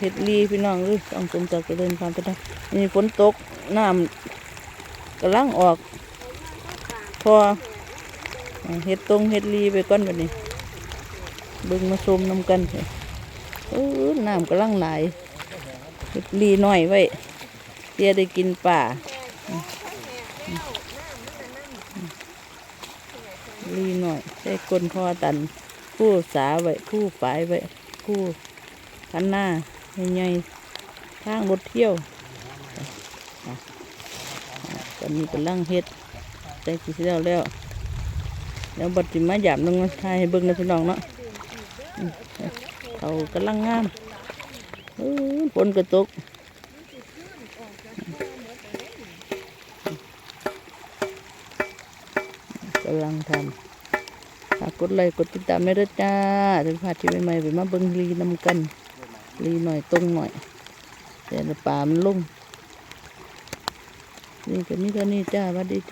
เฮ็ดลีพี่น้องเอ้ยต้องสมจากจะเดินความไปได้นี่ฝนตกน้ำกำลังออก พอเฮ็ดตรงเฮ็ดลีไปก่อนบัดนี้เบิ่งมาชมน้ำกันเถอะเออน้ำกำลังไหลเฮ็ดลีน้อยไว้เตี้ยได้กินป่าลีหน้อยใช้ก้นคอตันผู้สาไว้ผู้ปลายไว้ผู้ พันหน้าใหญ่ๆทางรถเที่ยวตอนนี้กำลังเฮ็ดใจกินแล้วแล้วแล้วบัดจิมาหยาบลงมาทายให้เบิ่งนะพี่น้องเนาะเขากำลังงามฝนกระตกกำลังทำฝากกดไลค์กดติดตามได้ด้จ้าถึงพาที่ใหม่ๆไปมาเบิ่งลีนำกัน รีหน่อยตรงหน่อยแต่ป่ามันลุ่มนี่ก็นี่ก็นี่จ้าวัดดีจ้า